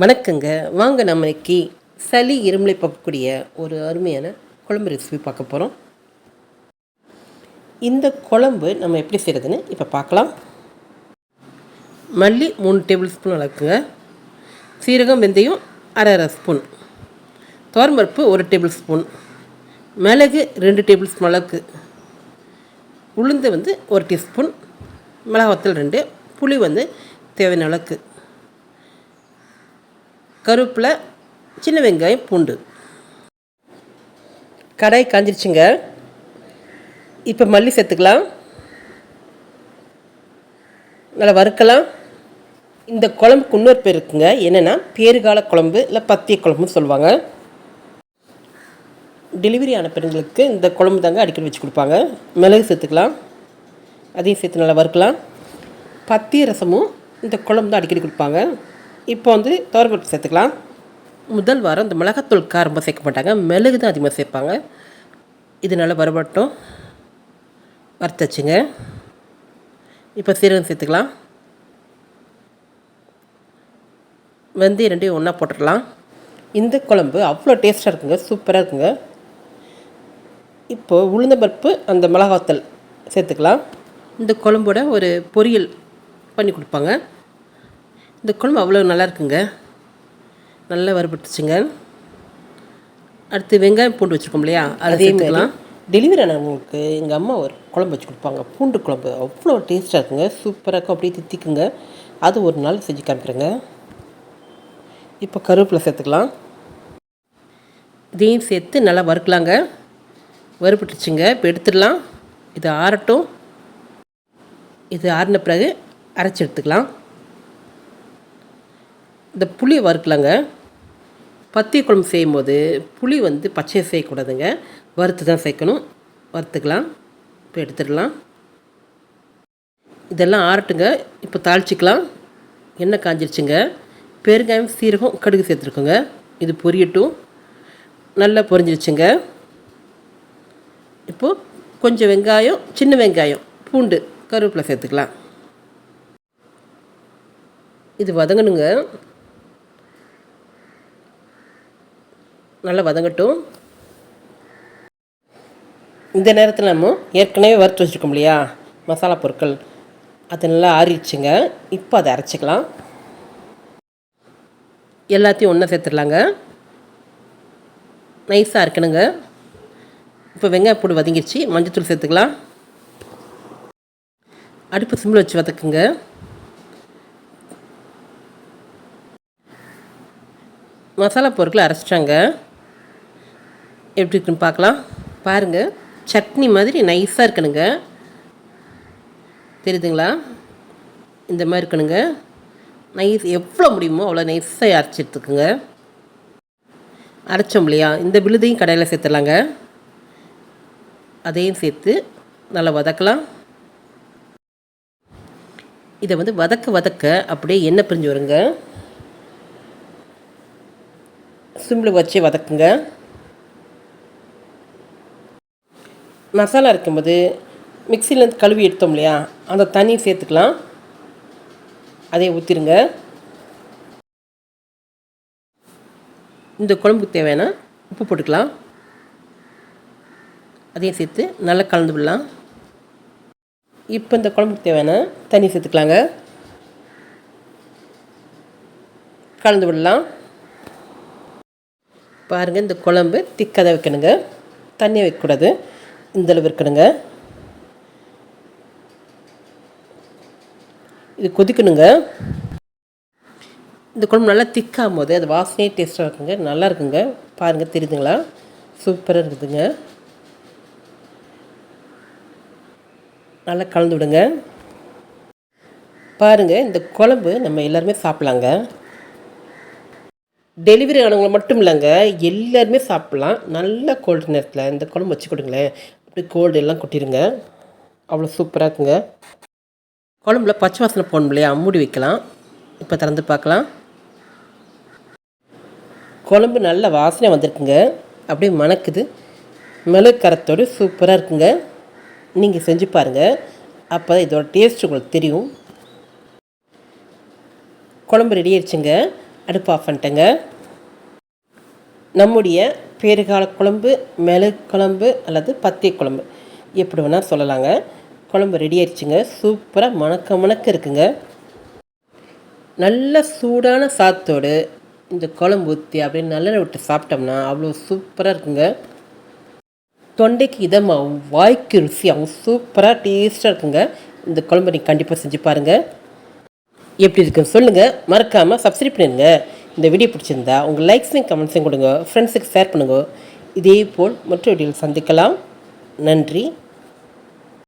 வணக்கங்க. வாங்க நம்ம இன்னைக்கு சளி இருமலை பார்க்கக்கூடிய ஒரு அருமையான குழம்பு ரெசிபி பார்க்க போகிறோம் இந்த குழம்பு நம்ம எப்படி செய்கிறதுன்னு இப்போ பார்க்கலாம். மல்லி மூணு டேபிள் ஸ்பூன் அளக்குங்க சீரகம் வெந்தயம் அரை அரை ஸ்பூன் துவரம்பருப்பு ஒரு டேபிள் ஸ்பூன் மிளகு ரெண்டு டேபிள் ஸ்பூன் அளவுக்கு. உளுந்து வந்து ஒரு டீஸ்பூன் மிளகாத்தூள் ரெண்டு. புளி வந்து தேவையான அளவுக்கு. கருவேப்பிலை சின்ன வெங்காயம் பூண்டு. கடாய் காஞ்சிருச்சுங்க. இப்போ மல்லி சேர்த்துக்கலாம். நல்லா வறுக்கலாம். இந்த குழம்புக்கு இன்னொரு பேர் இருக்குங்க. என்னென்னா பேறுகால குழம்பு இல்லை பத்திய குழம்புன்னு சொல்லுவாங்க. டெலிவரி ஆன பெண்களுக்கு இந்த குழம்பு தாங்க அடிக்கடி வச்சு கொடுப்பாங்க. மிளகு சேர்த்துக்கலாம். அதையும் சேர்த்து நல்லா வறுக்கலாம். பத்திய ரசமும் இந்த குழம்பு தான் அடிக்கடி கொடுப்பாங்க. இப்போ வந்து துவரப்பருப்பு சேர்த்துக்கலாம். முதல் வாரம் இந்த மிளகாத்தூள் காரம் சேர்க்க மாட்டாங்க. மிளகு தான் அதிகமாக சேர்ப்பாங்க. இது நல்லா வறுபட்டும். வறுத்தச்சுங்க. இப்போ சீரகம் சேர்த்துக்கலாம். வெந்தயம் ரெண்டையும் ஒன்றா போட்டுடலாம். இந்த குழம்பு அவ்வளோ டேஸ்ட்டாக இருக்குங்க. சூப்பராக இருக்குங்க. இப்போது உளுந்த பருப்பு அந்த மிளகாத்தல் சேர்த்துக்கலாம். இந்த குழம்போட ஒரு பொரியல் பண்ணி கொடுப்பாங்க. இந்த குழம்பு அவ்வளோ நல்லா இருக்குங்க நல்லா வறுபட்டுச்சுங்க. அடுத்து வெங்காயம் பூண்டு வச்சுருக்கோம் இல்லையா? அதை சேர்த்துக்கலாம். டெலிவரி ஆனவங்களுக்கு எங்கள் அம்மா ஒரு குழம்பு வச்சு கொடுப்பாங்க. பூண்டு குழம்பு அவ்வளோ டேஸ்ட்டாக இருக்குங்க. சூப்பராக இருக்கும். அப்படியே தித்திக்குங்க. அது ஒரு நாள் செஞ்சு காமிக்கிறேங்க. இப்போ கருவேப்பிலை சேர்த்துக்கலாம். இதையும் சேர்த்து நல்லா வறுக்கலாங்க. வறுபட்டுச்சுங்க. இப்போ எடுத்துடலாம். இது ஆறட்டும். இது ஆறின பிறகு அரைச்சி எடுத்துக்கலாம். இந்த புளி வறுக்கலாங்க. பத்திய குழம்பு செய்யும்போது புளி வந்து பச்சையை செய்யக்கூடாதுங்க. வறுத்து தான் சேர்க்கணும். வறுத்துக்கலாம். இப்போ எடுத்துடலாம். இதெல்லாம் ஆறட்டுங்க. இப்போ தாளிச்சிக்கலாம். எண்ணெய் காஞ்சிருச்சுங்க. பெருங்காயம் சீரகம் கடுகு சேர்த்துருக்கோங்க. இது பொரியட்டும். நல்லா பொரிஞ்சிருச்சுங்க. இப்போது கொஞ்சம் வெங்காயம் சின்ன வெங்காயம் பூண்டு கருவேப்பிலை சேர்த்துக்கலாம். இது வதங்கணுங்க. நல்லா வதங்கட்டும். இந்த நேரத்தில் நம்ம ஏற்கனவே வறுத்து வச்சுருக்கோம் இல்லையா? மசாலா பொருட்கள். அது நல்லா ஆறிடுச்சுங்க. இப்போ அதை அரைச்சிக்கலாம். எல்லாத்தையும் ஒன்றா சேர்த்துடலாங்க. நைஸாக இருக்கணுங்க இப்போ வெங்காய பூடு வதங்கிடுச்சு மஞ்சத்தூள் சேர்த்துக்கலாம். அடுப்பு சிம்மில் வச்சு வதக்குங்க. மசாலா பொருட்களை அரைச்சிட்டாங்க. எப்படி இருக்குன்னு பார்க்கலாம். பாருங்கள் சட்னி மாதிரி நைஸாக இருக்கணுங்க. தெரியுதுங்களா? இந்த மாதிரி இருக்கணுங்க. நைஸ் எவ்வளோ முடியுமோ அவ்வளோ நைஸாக அரைச்சி எடுத்துக்கோங்க. அரைச்சோம் இல்லையா? இந்த விழுதையும் கடையில் சேர்த்துலாங்க அதையும் சேர்த்து நல்லா வதக்கலாம். இதை வந்து வதக்க வதக்க அப்படியே எண்ணெய் பிரிஞ்சு வருங்க. சிம்பிள் வச்சு வதக்குங்க. மசாலா இருக்கும்போது மிக்சிலேருந்து கழுவி எடுத்தோம் இல்லையா? அந்த தண்ணி சேர்த்துக்கலாம். அதை ஊற்றிடுங்க இந்த குழம்புக்கு தேவையான உப்பு போட்டுக்கலாம். அதையும் சேர்த்து நல்லா கலந்து விடலாம். இப்போ இந்த குழம்புக்கு தேவையான தண்ணி சேர்த்துக்கலாங்க. கலந்து விடலாம். பாருங்கள் இந்த குழம்பு திக்காக தான் வைக்கணுங்க. தண்ணியை வைக்கக்கூடாது. இந்தளவு இருக்கணுங்க இது கொதிக்கணுங்க. இந்த குழம்பு நல்லா திக்காகும் போது அது வாசனையே டேஸ்ட்டாக இருக்குங்க. நல்லா இருக்குங்க. பாருங்கள் தெரியுதுங்களா? சூப்பராக இருக்குதுங்க. நல்லா கலந்து விடுங்க. பாருங்கள் இந்த குழம்பு நம்ம எல்லாருமே சாப்பிட்லாங்க. டெலிவரி ஆனவங்களை மட்டும் இல்லைங்க எல்லாருமே சாப்பிட்லாம். நல்ல கோல்டு நேரத்தில் இந்த குழம்பு வச்சு கொடுங்களேன். இப்படி கோல்டு எல்லாம் கொட்டிடுங்க அவ்வளோ சூப்பராக இருக்குங்க. குழம்புல பச்சை வாசனை போடணும் இல்லையா? மூடி வைக்கலாம். இப்போ திறந்து பார்க்கலாம். குழம்பு நல்ல வாசனை வந்திருக்குங்க. அப்படியே மணக்குது. மிளகு கரத்தோடு சூப்பராக இருக்குங்க. நீங்கள் செஞ்சு பாருங்கள் அப்போ தான் இதோட டேஸ்ட் உங்களுக்கு தெரியும். குழம்பு ரெடி ஆயிடுச்சுங்க. அடுப்பு ஆஃப் பண்ணிட்டேங்க. நம்முடைய பேறுகால குழம்பு மிளகு குழம்பு அல்லது பத்தி குழம்பு. எப்படி வேணால் சொல்லலாங்க. குழம்பு ரெடி ஆயிடுச்சுங்க. சூப்பராக மணக்க மணக்க இருக்குங்க. நல்ல சூடான சாத்தோடு இந்த குழம்பு ஊற்றி அப்படியே நல்லெண்ணெய் விட்டு சாப்பிட்டோம்னா அவ்வளோ சூப்பராக இருக்குங்க. தொண்டைக்கு இதமாகவும் வாய்க்கு ருசியாகவும் சூப்பராக டேஸ்ட்டாக இருக்குங்க. இந்த குழம்பு நீங்கள் கண்டிப்பாக செஞ்சு பாருங்கள் எப்படி இருக்குன்னு சொல்லுங்கள் மறக்காமல் சப்ஸ்கிரைப் பண்ணிடுங்க. இந்த வீடியோ பிடிச்சிருந்தா உங்கள் லைக்ஸையும் கமெண்ட்ஸையும் கொடுங்க. ஃப்ரெண்ட்ஸுக்கு ஷேர் பண்ணுங்க. இதே போல் மற்ற வீடியோவில் சந்திக்கலாம். நன்றி.